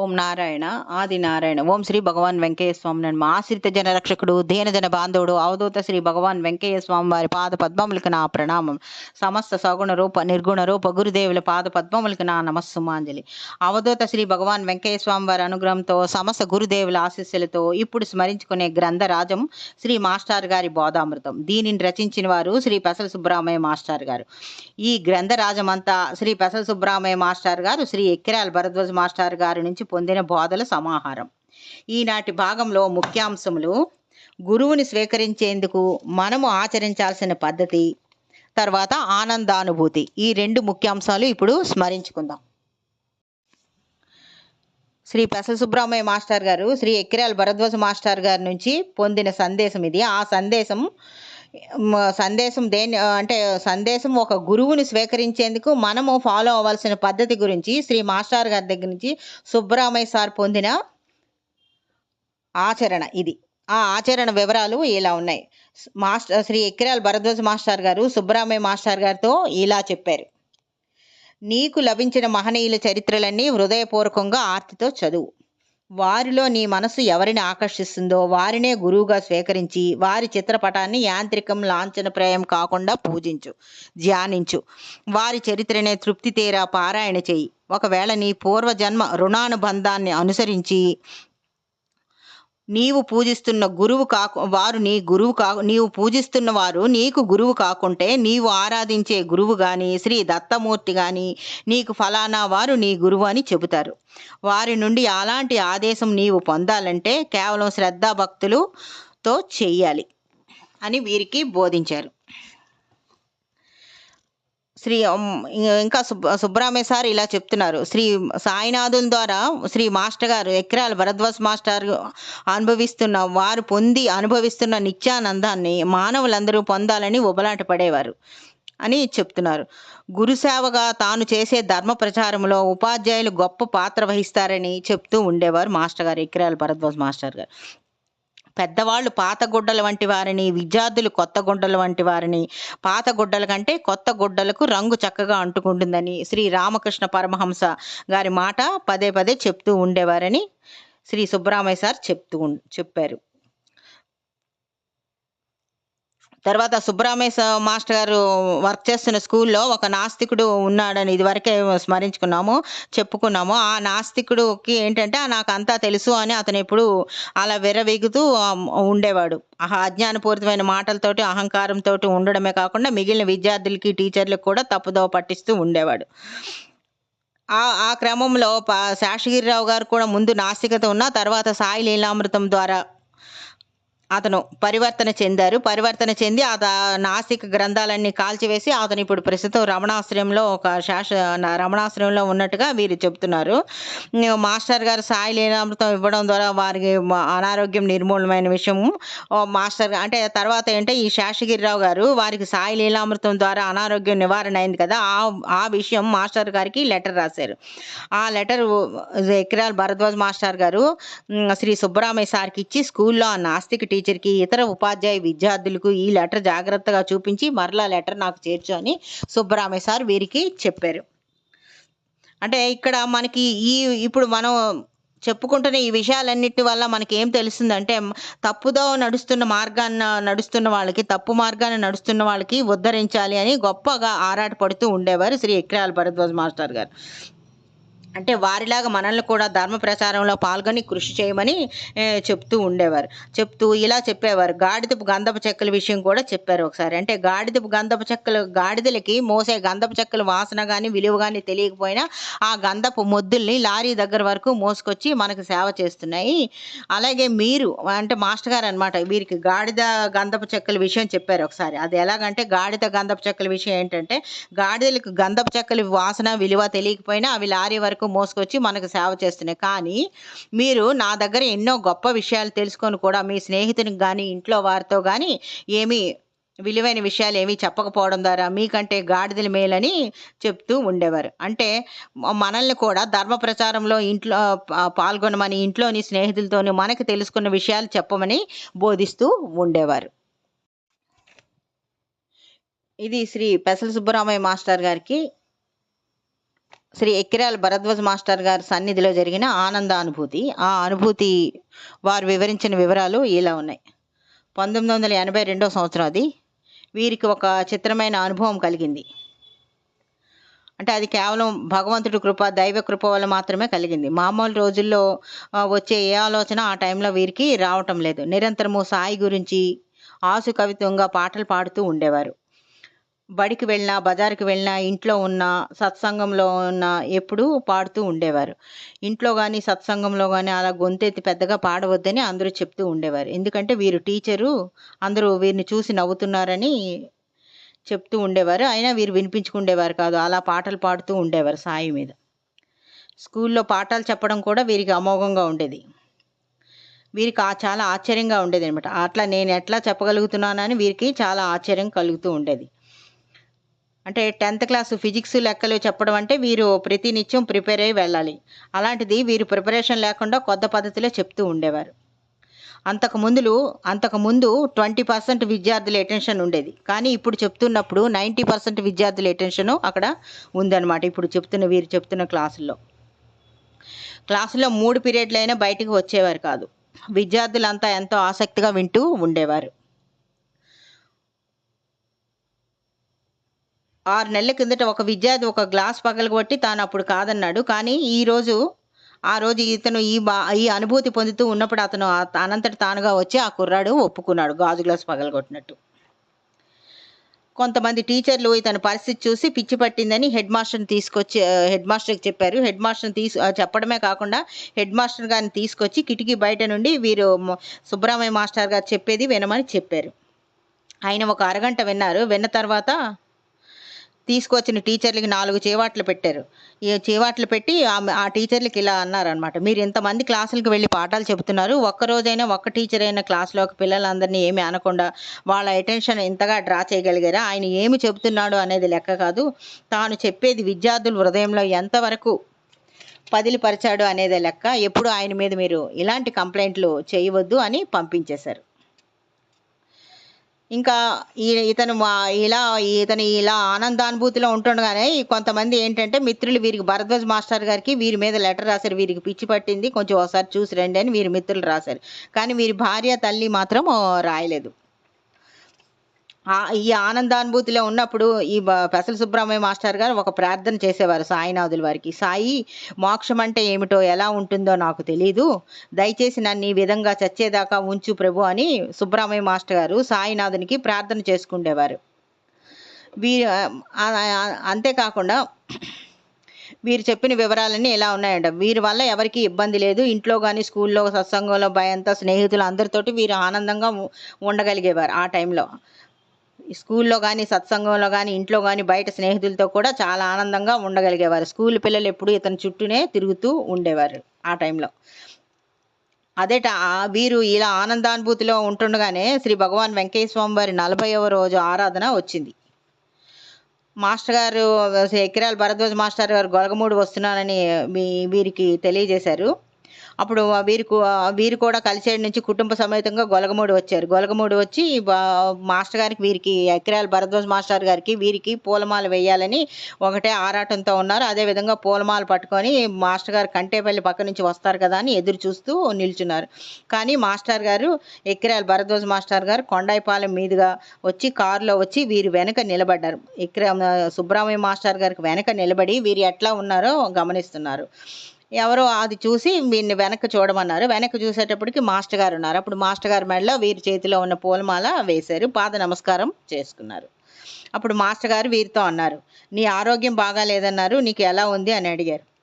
ఓం నారాయణ ఆది నారాయణ ఓం శ్రీ భగవాన్ వెంకయ్య స్వామి నన్ను మా ఆశ్రిత జన రక్షకుడు దీనజన బాంధవుడు అవధూత శ్రీ భగవాన్ వెంకయ్య స్వామి వారి పాద పద్మములకు నా ప్రణామం. సమస్త సగుణ రూప నిర్గుణ రూప గురుదేవుల పాద పద్మములకు నా నమస్సుమాంజలి. అవధూత శ్రీ భగవాన్ వెంకయ్య స్వామి వారి అనుగ్రహంతో సమస్త గురుదేవుల ఆశీస్సులతో ఇప్పుడు స్మరించుకునే గ్రంథరాజం శ్రీ మాస్టర్ గారి బోధామృతం. దీనిని రచించిన వారు శ్రీ పెసల సుబ్రహ్మయ్య మాస్టర్ గారు. ఈ గ్రంథరాజమంతా శ్రీ పెసల సుబ్బరామయ్య మాస్టర్ గారు శ్రీ ఎక్కిరాల భరద్వాజ్ మాస్టర్ గారి నుంచి పొందిన బోధల సమాహారం. ఈనాటి భాగంలో ముఖ్యాంశములు గురువుని స్వీకరించేందుకు మనము ఆచరించాల్సిన పద్ధతి తర్వాత ఆనందానుభూతి. ఈ రెండు ముఖ్యాంశాలు ఇప్పుడు స్మరించుకుందాం. శ్రీ పెసల సుబ్రహ్మణ్య మాస్టర్ గారు శ్రీ ఎక్కిరాల భరద్వాజ మాస్టర్ గారి నుంచి పొందిన సందేశం ఇది. ఆ సందేశం సందేశం దేని అంటే సందేశం ఒక గురువుని స్వీకరించేందుకు మనము ఫాలో అవ్వాల్సిన పద్ధతి గురించి శ్రీ మాస్టర్ గారి దగ్గర నుంచి సుబ్బరామయ్య సార్ పొందిన ఆచరణ ఇది. ఆ ఆచరణ వివరాలు ఇలా ఉన్నాయి. మాస్టర్ శ్రీ ఎక్కిరాల భరద్వాజ మాస్టర్ గారు సుబ్బరామయ్య మాస్టర్ గారితో ఇలా చెప్పారు. నీకు లభించిన మహనీయుల చరిత్రలన్నీ హృదయపూర్వకంగా ఆర్తితో చదువు. వారిలో నీ మనసు ఎవరిని ఆకర్షిస్తుందో వారినే గురువుగా స్వీకరించి వారి చిత్రపటాన్ని యాంత్రికం లాంఛనప్రాయం కాకుండా పూజించు ధ్యానించు. వారి చరిత్రనే తృప్తి తీరా పారాయణ చేయి. ఒకవేళ నీ పూర్వజన్మ రుణానుబంధాన్ని అనుసరించి నీవు పూజిస్తున్న గురువు కాకు వారు నీ గురువు కా నీవు పూజిస్తున్న వారు నీకు గురువు కాకుంటే నీవు ఆరాధించే గురువు కానీ శ్రీ దత్తమూర్తి కానీ నీకు ఫలానా వారు నీ గురువు అని చెబుతారు. వారి నుండి అలాంటి ఆదేశం నీవు పొందాలంటే కేవలం శ్రద్ధాభక్తులతో చెయ్యాలి అని వీరికి బోధించారు. శ్రీ ఇంకా సుబ్బ సార్ ఇలా చెప్తున్నారు. శ్రీ సాయినాథుల ద్వారా శ్రీ మాస్టర్ గారు ఎక్రాల భరద్వాజ్ మాస్టర్ అనుభవిస్తున్న వారు పొంది అనుభవిస్తున్న నిత్యానందాన్ని మానవులందరూ పొందాలని ఉబలాట పడేవారు అని చెప్తున్నారు. గురుసేవగా తాను చేసే ధర్మ ప్రచారంలో ఉపాధ్యాయులు గొప్ప పాత్ర వహిస్తారని చెప్తూ ఉండేవారు మాస్టర్ గారు ఎక్రాల భరద్వాజ్ మాస్టర్ గారు. పెద్దవాళ్ళు పాత గుడ్డల వంటి వారిని విద్యార్థులు కొత్త గుడ్డల వంటి వారిని పాత గుడ్డల కంటే కొత్త గుడ్డలకు రంగు చక్కగా అంటుకుంటుందని శ్రీ రామకృష్ణ పరమహంస గారి మాట పదే పదే చెప్తూ ఉండేవారని శ్రీ సుబ్బరామయ్య సార్ చెప్తూ చెప్పారు. తర్వాత సుబ్రహ్మేశ మాస్టర్ గారు వర్క్ చేస్తున్న స్కూల్లో ఒక నాస్తికుడు ఉన్నాడని ఇదివరకే స్మరించుకున్నాము చెప్పుకున్నాము. ఆ నాస్తికుడికి ఏంటంటే నాకు అంతా తెలుసు అని అతను ఎప్పుడు అలా విర్రవీగుతూ ఉండేవాడు. ఆ అజ్ఞానపూరితమైన మాటలతోటి అహంకారంతో ఉండడమే కాకుండా మిగిలిన విద్యార్థులకి టీచర్లకు కూడా తప్పుదోవ పట్టిస్తూ ఉండేవాడు. ఆ ఆ క్రమంలో ప శేషగిరిరావు గారు కూడా ముందు నాస్తికత ఉన్న తర్వాత సాయి లీలామృతం ద్వారా అతను పరివర్తన చెందారు. పరివర్తన చెంది ఆ నాసిక్ గ్రంథాలన్నీ కాల్చివేసి అతను ఇప్పుడు ప్రస్తుతం రమణాశ్రయంలో ఒక శాస రమణాశ్రయంలో ఉన్నట్టుగా వీరు చెప్తున్నారు. మాస్టర్ గారు సాయి లీలామృతం ఇవ్వడం ద్వారా వారికి అనారోగ్యం నిర్మూలమైన విషయం. మాస్టర్ అంటే తర్వాత ఏంటంటే ఈ శేషగిరిరావు గారు వారికి సాయి లీలామృతం ద్వారా అనారోగ్యం నివారణ అయింది కదా ఆ ఆ విషయం మాస్టర్ గారికి లెటర్ రాశారు. ఆ లెటర్ ఎక్రాల్ భరద్వాజ్ మాస్టర్ గారు శ్రీ సుబ్బరామయ్య సార్కి ఇచ్చి స్కూల్లో ఆ నాస్తిక టీచర్కి ఇతర ఉపాధ్యాయ విద్యార్థులకు ఈ లెటర్ జాగ్రత్తగా చూపించి మరలా లెటర్ నాకు చేర్చు అని సుబ్బరామయ్య సార్ వీరికి చెప్పారు. అంటే ఇక్కడ మనకి ఈ ఇప్పుడు మనం చెప్పుకుంటున్న ఈ విషయాలన్నిటి వల్ల మనకి ఏం తెలుస్తుందంటే తప్పుదో నడుస్తున్న మార్గాన్ని నడుస్తున్న వాళ్ళకి తప్పు మార్గాన్ని నడుస్తున్న వాళ్ళకి ఉద్ధరించాలి అని గొప్పగా ఆరాటపడుతూ ఉండేవారు శ్రీ ఎక్రాల భరద్వాజ్ మాస్టర్ గారు. అంటే వారిలాగా మనల్ని కూడా ధర్మ ప్రచారంలో పాల్గొని కృషి చేయమని చెప్తూ ఉండేవారు. చెప్తూ ఇలా చెప్పేవారు. గాడిదపు గంధపు చెక్కల విషయం కూడా చెప్పారు ఒకసారి. అంటే గాడిదపు గంధపు చెక్కలు గాడిదలకి మోసే గంధపు చెక్కల వాసన కానీ విలువ కానీ తెలియకపోయినా ఆ గంధపు మొద్దుల్ని లారీ దగ్గర వరకు మోసుకొచ్చి మనకు సేవ చేస్తున్నాయి. అలాగే మీరు అంటే మాస్టర్ గారు అనమాట వీరికి గాడిద గంధపు చెక్కల విషయం చెప్పారు ఒకసారి. అది ఎలాగంటే గాడిద గంధపు చెక్కల విషయం ఏంటంటే గాడిదలకు గంధపు చెక్కల వాసన విలువ తెలియకపోయినా అవి లారీ వరకు మోసుకొచ్చి మనకు సేవ చేస్తున్నాయి కానీ మీరు నా దగ్గర ఎన్నో గొప్ప విషయాలు తెలుసుకొని కూడా మీ స్నేహితునికి కానీ ఇంట్లో వారితో కానీ ఏమీ విలువైన విషయాలు ఏమీ చెప్పకపోవడం ద్వారా మీకంటే గాడిదలు మేలని చెప్తూ ఉండేవారు. అంటే మనల్ని కూడా ధర్మ ప్రచారంలో ఇంట్లో పాల్గొనమని ఇంట్లోని స్నేహితులతోని మనకు తెలుసుకున్న విషయాలు చెప్పమని బోధిస్తూ ఉండేవారు. ఇది శ్రీ పెసల సుబ్బరామయ్య మాస్టర్ గారికి శ్రీ ఎక్కిరాల భరద్వాజ్ మాస్టర్ గారి సన్నిధిలో జరిగిన ఆనంద అనుభూతి ఆ అనుభూతి వారు వివరించిన వివరాలు ఇలా ఉన్నాయి. పంతొమ్మిది వందల ఎనభై రెండో సంవత్సరం అది. వీరికి ఒక చిత్రమైన అనుభవం కలిగింది. అంటే అది కేవలం భగవంతుడి కృప దైవ కృప వల్ల మాత్రమే కలిగింది. మామూలు రోజుల్లో వచ్చే ఏ ఆలోచన ఆ టైంలో వీరికి రావటం లేదు. నిరంతరము సాయి గురించి ఆసు కవిత్వంగా పాటలు పాడుతూ ఉండేవారు. బడికి వెళ్ళినా బజారుకి వెళ్ళినా ఇంట్లో ఉన్న సత్సంగంలో ఉన్న ఎప్పుడూ పాడుతూ ఉండేవారు. ఇంట్లో కానీ సత్సంగంలో కానీ అలా గొంతెత్తి పెద్దగా పాడవద్దని అందరూ చెప్తూ ఉండేవారు. ఎందుకంటే వీరు టీచరు అందరూ వీరిని చూసి నవ్వుతున్నారని చెప్తూ ఉండేవారు. అయినా వీరు వినిపించుకుండేవారు కాదు. అలా పాటలు పాడుతూ ఉండేవారు సాయి మీద. స్కూల్లో పాఠాలు చెప్పడం కూడా వీరికి అమోఘంగా ఉండేది. వీరికి ఆ చాలా ఆశ్చర్యంగా ఉండేది అనమాట అట్లా నేను ఎట్లా చెప్పగలుగుతున్నానని వీరికి చాలా ఆశ్చర్యం కలుగుతూ ఉండేది. అంటే టెన్త్ క్లాస్ ఫిజిక్స్ లెక్కలు చెప్పడం అంటే వీరు ప్రతినిత్యం ప్రిపేర్ అయ్యి వెళ్ళాలి. అలాంటిది వీరు ప్రిపరేషన్ లేకుండా కొత్త పద్ధతిలో చెప్తూ ఉండేవారు. అంతకు ముందులు అంతకు ముందు ట్వంటీ పర్సెంట్ విద్యార్థుల అటెన్షన్ ఉండేది. కానీ ఇప్పుడు చెప్తున్నప్పుడు నైంటీ పర్సెంట్ విద్యార్థుల అటెన్షన్ అక్కడ ఉందన్నమాట. ఇప్పుడు చెప్తున్న వీరు చెప్తున్న క్లాసుల్లో. క్లాసులో మూడు పీరియడ్లు అయినా బయటికి వచ్చేవారు కాదు. విద్యార్థులంతా ఎంతో ఆసక్తిగా వింటూ ఉండేవారు. ఆరు నెలల కిందట ఒక విద్యార్థి ఒక గ్లాస్ పగలగొట్టి తాను అప్పుడు కాదన్నాడు. కానీ ఈరోజు ఆ రోజు ఇతను ఈ బా ఈ అనుభూతి పొందుతూ ఉన్నప్పుడు అతను అనంతటి తానుగా వచ్చి ఆ కుర్రాడు ఒప్పుకున్నాడు గాజు గ్లాస్ పగలగొట్టినట్టు. కొంతమంది టీచర్లు ఇతని పరిస్థితి చూసి పిచ్చి పట్టిందని హెడ్ మాస్టర్ని తీసుకొచ్చి హెడ్ మాస్టర్కి చెప్పారు. హెడ్ మాస్టర్ని తీసు చెప్పడమే కాకుండా హెడ్ మాస్టర్ గారిని తీసుకొచ్చి కిటికీ బయట నుండి వీరు సుబ్రహ్మణ్య మాస్టర్ గారు చెప్పేది వినమని చెప్పారు. ఆయన ఒక అరగంట విన్నారు. విన్న తర్వాత తీసుకొచ్చిన టీచర్లకి నాలుగు చేవాట్లు పెట్టారు. ఈ చేవాట్లు పెట్టి ఆ టీచర్లకి ఇలా అన్నారనమాట మీరు ఇంతమంది క్లాసులకు వెళ్ళి పాఠాలు చెబుతున్నారు. ఒక్క రోజైనా ఒక్క టీచర్ అయిన క్లాస్లోకి పిల్లలందరినీ ఏమి అనకుండా వాళ్ళ అటెన్షన్ ఇంతగా డ్రా చేయగలిగారా? ఆయన ఏమి చెబుతున్నాడు అనేది లెక్క కాదు. తాను చెప్పేది విద్యార్థుల హృదయంలో ఎంతవరకు పదిలిపరిచాడు అనేదే లెక్క. ఎప్పుడు ఆయన మీద మీరు ఇలాంటి కంప్లైంట్లు చేయవద్దు అని పంపించేశారు. ఇంకా ఈ ఇతను ఇలా ఇతను ఇలా ఆనందానుభూతిలో ఉంటుండగానే కొంతమంది ఏంటంటే మిత్రులు వీరికి భరద్వాజ్ మాస్టర్ గారికి వీరి మీద లెటర్ రాశారు వీరికి పిచ్చి పట్టింది కొంచెం ఒకసారి చూసి రండి అని వీరి మిత్రులు రాశారు. కానీ వీరి భార్య తల్లి మాత్రం రాయలేదు. ఈ ఆనందానుభూతిలో ఉన్నప్పుడు ఈ బ- పెసల సుబ్రహ్మణ్య మాస్టర్ గారు ఒక ప్రార్థన చేసేవారు సాయినాథుల వారికి. సాయి మోక్షం అంటే ఏమిటో ఎలా ఉంటుందో నాకు తెలీదు. దయచేసి నన్ను ఈ విధంగా చచ్చేదాకా ఉంచు ప్రభు అని సుబ్రహ్మణ్య మాస్టర్ గారు సాయినాథునికి ప్రార్థన చేసుకుండేవారు. వీరు అంతేకాకుండా వీరు చెప్పిన వివరాలన్నీ ఇలా ఉన్నాయంట. వీరి వల్ల ఎవరికి ఇబ్బంది లేదు. ఇంట్లో కానీ స్కూల్లో సత్సంగంలో భయంతో స్నేహితులు అందరితోటి వీరు ఆనందంగా ఉండగలిగేవారు ఆ టైంలో. స్కూల్లో కానీ సత్సంగంలో కానీ ఇంట్లో కానీ బయట స్నేహితులతో కూడా చాలా ఆనందంగా ఉండగలిగేవారు. స్కూల్ పిల్లలు ఎప్పుడు ఇతని చుట్టూనే తిరుగుతూ ఉండేవారు ఆ టైంలో. అదేట వీరు ఇలా ఆనందానుభూతిలో ఉంటుండగానే శ్రీ భగవాన్ వెంకయ్య స్వామి వారి నలభైవ రోజు ఆరాధన వచ్చింది. మాస్టర్ గారు ఎకిరాల భరద్వాజ్ మాస్టర్ గారు గొలగమూడి వస్తున్నానని మీ వీరికి తెలియజేశారు. అప్పుడు వీరు వీరు కూడా కలిసేడు నుంచి కుటుంబ సమేతంగా గొలగమూడి వచ్చారు. గొలగమూడి వచ్చి మాస్టర్ గారికి వీరికి ఎకిరాల భరద్వాజ్ మాస్టర్ గారికి వీరికి పూలమాల వేయాలని ఒకటే ఆరాటంతో ఉన్నారు. అదేవిధంగా పూలమాల పట్టుకొని మాస్టర్ గారు కంటేపల్లి పక్క నుంచి వస్తారు కదా అని ఎదురు చూస్తూ నిల్చున్నారు. కానీ మాస్టర్ గారు ఎక్కిరాల భరద్వాజ్ మాస్టర్ గారు కొండాయిపాలెం మీదుగా వచ్చి కారులో వచ్చి వీరు వెనక నిలబడ్డారు. ఎక్కిరా సుబ్రహ్మణ్య మాస్టర్ గారికి వెనక నిలబడి వీరు ఎట్లా ఉన్నారో గమనిస్తున్నారు. ఎవరో అది చూసి వీడిని వెనక్కి చూడమన్నారు. వెనక్కి చూసేటప్పటికి మాస్టర్ గారు ఉన్నారు. అప్పుడు మాస్టర్ గారి మెడలో వీరి చేతిలో ఉన్న పూలమాల వేశారు. పాద నమస్కారం చేసుకున్నారు. అప్పుడు మాస్టర్ గారు వీరితో అన్నారు నీ ఆరోగ్యం బాగాలేదన్నారు. నీకు ఎలా ఉంది? అని అడిగారు.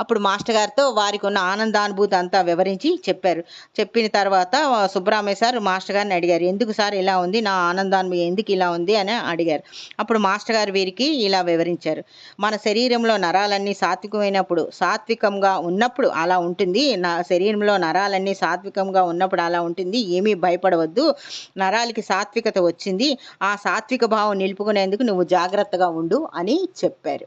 అప్పుడు మాస్టర్ గారితో వారికి ఉన్న ఆనందానుభూతి అంతా వివరించి చెప్పారు. చెప్పిన తర్వాత సుబ్రామయ్య సార్ మాస్టర్ గారిని అడిగారు ఎందుకు సార్ ఇలా ఉంది? నా ఆనందానుభూతి ఎందుకు ఇలా ఉంది? అని అడిగారు. అప్పుడు మాస్టర్ గారు వీరికి ఇలా వివరించారు. మన శరీరంలో నరాలన్నీ సాత్వికమైనప్పుడు సాత్వికంగా ఉన్నప్పుడు అలా ఉంటుంది. నా శరీరంలో నరాలన్నీ సాత్వికంగా ఉన్నప్పుడు అలా ఉంటుంది. ఏమీ భయపడవద్దు. నరాలకి సాత్వికత వచ్చింది. ఆ సాత్విక భావం నిలుపుకునేందుకు నువ్వు జాగ్రత్తగా ఉండు అని చెప్పారు.